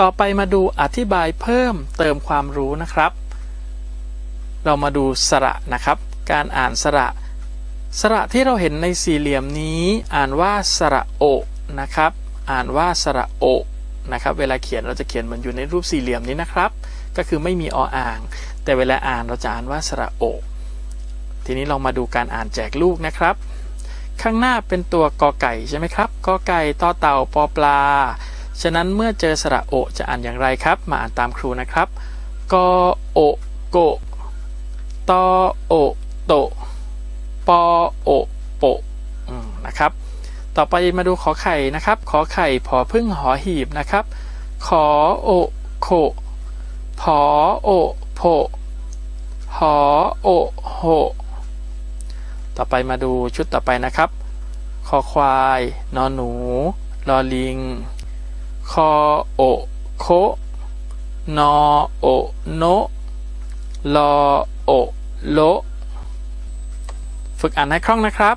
ต่อไปมาดูอธิบายเพิ่มเติมความรู้นะครับ เรามาดูสระนะครับ การอ่านสระ สระที่เราเห็นในสี่เหลี่ยมนี้ อ่านว่าสระโอนะครับ อ่านว่าสระโอนะครับ เวลาเขียนเราจะเขียนเหมือนอยู่ในรูปสี่เหลี่ยมนี้นะครับ ก็คือไม่มีออ่าง แต่เวลาอ่านเราจะอ่านว่าสระโอ ทีนี้เรามาดูการอ่านแจกลูกนะครับ ข้างหน้าเป็นตัวกอไก่ใช่ไหมครับ กอไก่ต่อเต่าปอปลา ฉะนั้นเมื่อเจอสระโอจะอ่านอย่างไรครับ มาอ่านตามครูนะครับกโอโกตอโอโตปอโอโปนะครับ ต่อไปมาดูขอไข่นะครับ ขอไข่พอพึ่งหอหีบนะครับ ขอโอโขพอโอโพหอโอโหต่อไปมาดูชุดต่อไปนะครับ คอควาย นอนหนู ลอลิง คอโอโคนอโอโนลอโอโลฝึกอ่านให้คล่องนะครับ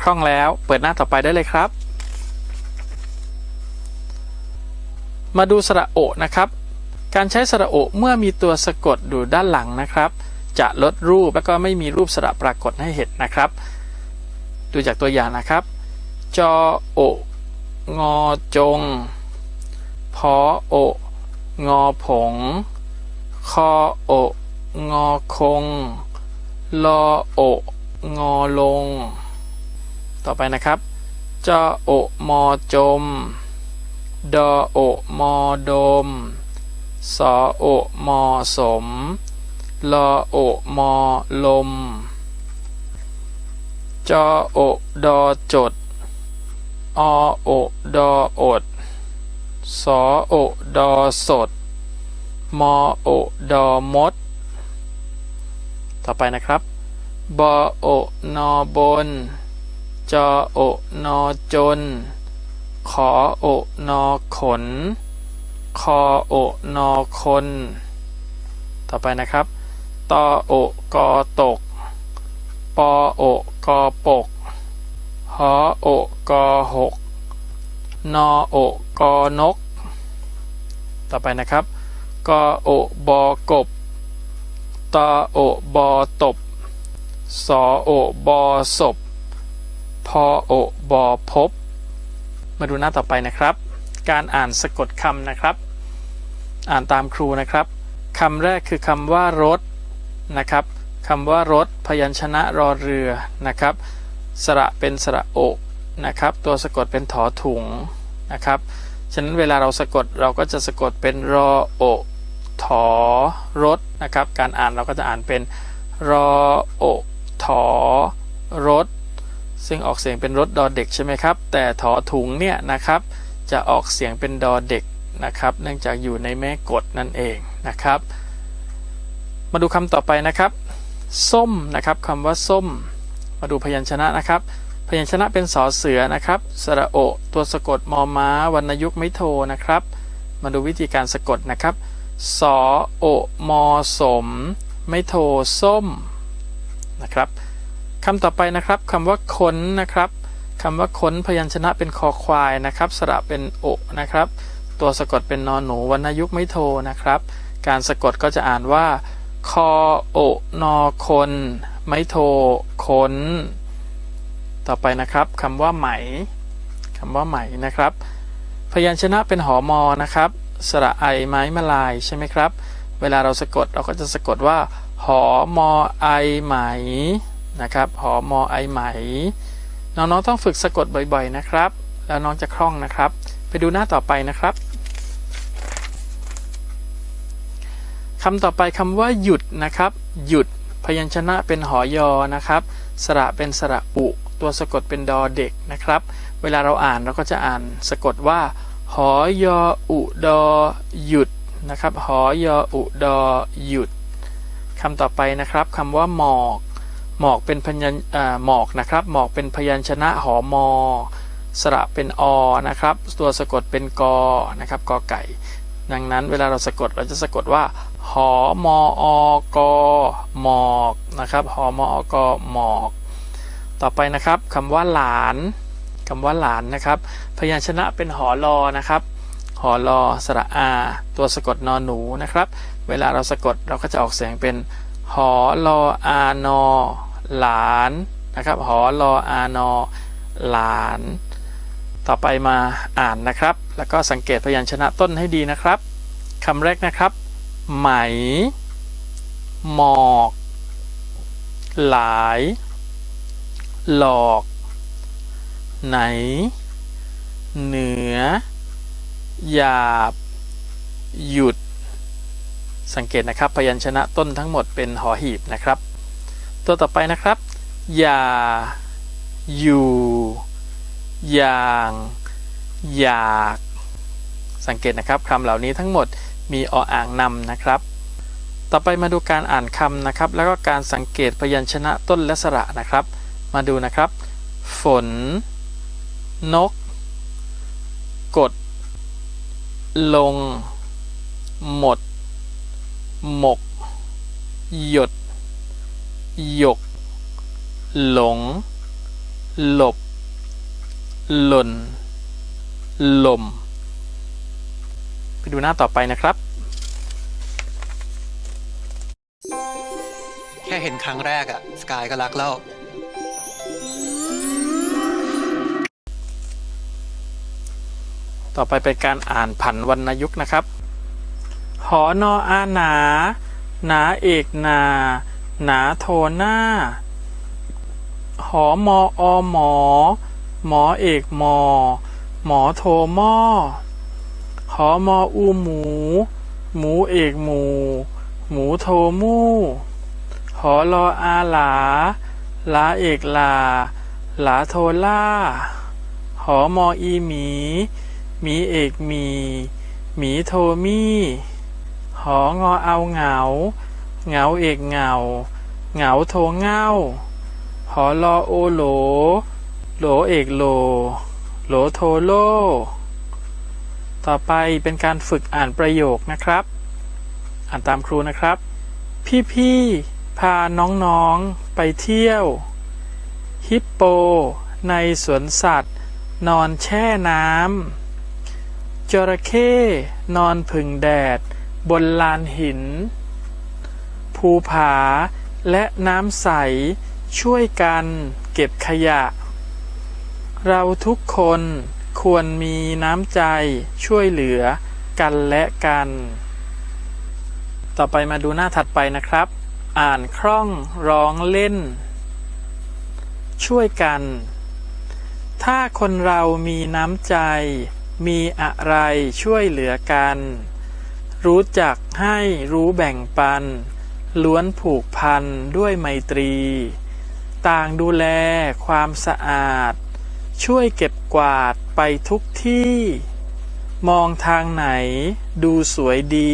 คล่องแล้วเปิดหน้าต่อไปได้เลยครับ มาดูสระโอนะครับ การใช้สระโอเมื่อมีตัวสะกดอยู่ด้านหลังนะครับ จะลดรูปแล้วก็ไม่มีรูปสระปรากฏให้เห็นนะครับ ดูจากตัวอย่างนะครับ จอโองอจง พอโองอผง คอโองอคง ลอโองอลง ต่อไปนะครับจอโอมอจม ดอโอมอดม สอโอมอสม ลอโอมอลม จอโอดอจด อโอดออด สอโอดอสด มอโอดอมด ต่อไปนะครับบอโอนอบน จอโอนอจน ขอโอนอขน คอโอนอคน ต่อไปนะครับตอโอกอตก ปอโอกอปก หอโอกอหก นอโอกอนก ต่อไปนะครับกอโอบอกบตอโอบอตบสอโอบอศพพอโอบอพบ มาดูหน้าต่อไปนะครับ การอ่านสะกดคำนะครับ อ่านตามครูนะครับคำแรกคือคำว่ารถนะครับคำว่ารถพยัญชนะรอเรือนะครับ สระเป็นสระโอ นะครับตัวสะกดเป็นถอถุงนะครับฉะนั้นเวลาเราสะกดเราก็จะสะกดเป็นรอโอถอรถนะครับการอ่านเราก็จะอ่านเป็นรอโอถอรถซึ่งออกเสียงเป็นรถดอเด็กใช่ไหมครับ แต่ถอถุงเนี่ยนะครับจะออกเสียงเป็นดอเด็กนะครับเนื่องจากอยู่ในแม่กฎนั่นเองนะครับ มาดูคำต่อไปนะครับ ส้มนะครับคำว่าส้ม มาดูพยัญชนะนะครับ พยัญชนะเป็นสอเสือนะครับสระโอ ตัวสะกดมอม้าวรรณยุกต์ไม่โทนะครับ มาดูวิธีการสะกดนะครับสอโอมอสม ไม่โทส้มนะครับคำต่อไปนะครับคำว่าค้นนะครับคำว่าค้นพยัญชนะเป็นคอควายนะครับ สระเป็นโอนะครับ ตัวสะกดเป็นนอนหนูวรรณยุกต์ไม่โทนะครับ การสะกดก็จะอ่านว่าคอโอนอคน ไม่โทค้น ต่อไปนะครับคำว่าไหมคำว่าไหมนะครับ พยัญชนะเป็นหอมอนะครับสระไอไม้มาลายใช่ไหมครับ เวลาเราสะกดเราก็จะสะกดว่า หอมอไอไหมนะครับหอมอไอไหม น้องๆต้องฝึกสะกดบ่อยๆนะครับ แล้วน้องจะคล่องนะครับ ไปดูหน้าต่อไปนะครับคำต่อไปคำว่าหยุดนะครับ หยุดพยัญชนะเป็นหอยอนะครับ สระเป็นสระอุ ตัวสะกดเป็นดอเด็กนะครับ เวลาเราอ่านเราก็จะอ่านสะกดว่า หอยออุดอหยุดนะครับ หอยออุดอหยุดคำต่อไปนะครับคำว่าหมอก หมอกเป็นพยัญหมอกนะครับ หมอกเป็นพยัญชนะหอมอ สระเป็นอนะครับ ตัวสะกดเป็นกอนะครับกอไก่ ดังนั้นเวลาเราสะกดเราจะสะกดว่า หอมออกหมอกนะครับ หอมอกหมอก ต่อไปนะครับคำว่าหลานคำว่าหลานนะครับ พยัญชนะเป็นหอรอนะครับหหอลอสระอา ตัวสะกดนอนหนูนะครับ เวลาเราสะกดเราก็จะออกเสียงเป็นหอลออานอหลานนะครับหอลออานอหลาน ต่อไปมาอ่านนะครับ แล้วก็สังเกตพยัญชนะต้นให้ดีนะครับคำแรกนะครับ ไหม หมอก หลาย หลอก ไหน เหนือ หยาบ หยุด สังเกตนะครับพยัญชนะต้นทั้งหมดเป็นหอหีบนะครับ ตัวต่อไปนะครับ อย่า อยู่ อย่าง อยาก สังเกตนะครับคำเหล่านี้ทั้งหมดมีออ่างนำนะครับต่อไปมาดูการอ่านคำนะครับ แล้วก็การสังเกตพยัญชนะต้นและสระนะครับ มาดูนะครับ ฝน นก กด ลง หมด หมก หยด หยก หลง หลบ หล่น ลม ไปดูหน้าต่อไปนะครับ แค่เห็นครั้งแรกอะสกายก็รักแล้ว ต่อไปเป็นการอ่านผันวรรณยุกต์นะครับ หอนออาหนา หนาเอกนา หนาโทหน้า หอมออหมอ หมอเอกมอ หมอโทหม้อหอมออูหมู หมูเอกหมู หมูโทมู่ หอรออาหลา ลาเอกลา หลาโทล่า หอมออีหมี หมีเอกหมีหมีโทมี่ หองอเอาเหงา เหงาเอกเหงา เหงาโทเง่า หอรอโอโหล โหลเอกโหล โหลโทโล ต่อไปเป็นการฝึกอ่านประโยคนะครับ อ่านตามครูนะครับ พี่ๆพาน้องๆไปเที่ยว ฮิปโป ในสวนสัตว์ นอนแช่น้ำ จระเข้นอนผึ่งแดด บนลานหิน ภูผาและน้ำใส ช่วยกันเก็บขยะ เราทุกคนควรมีน้ำใจช่วยเหลือกันและกัน ต่อไปมาดูหน้าถัดไปนะครับ อ่านคล่องร้องเล่น ช่วยกัน ถ้าคนเรามีน้ำใจ มีอะไรช่วยเหลือกัน รู้จักให้รู้แบ่งปัน ล้วนผูกพันด้วยไมตรี ต่างดูแลความสะอาด ช่วยเก็บกวาดไปทุกที่ มองทางไหนดูสวยดี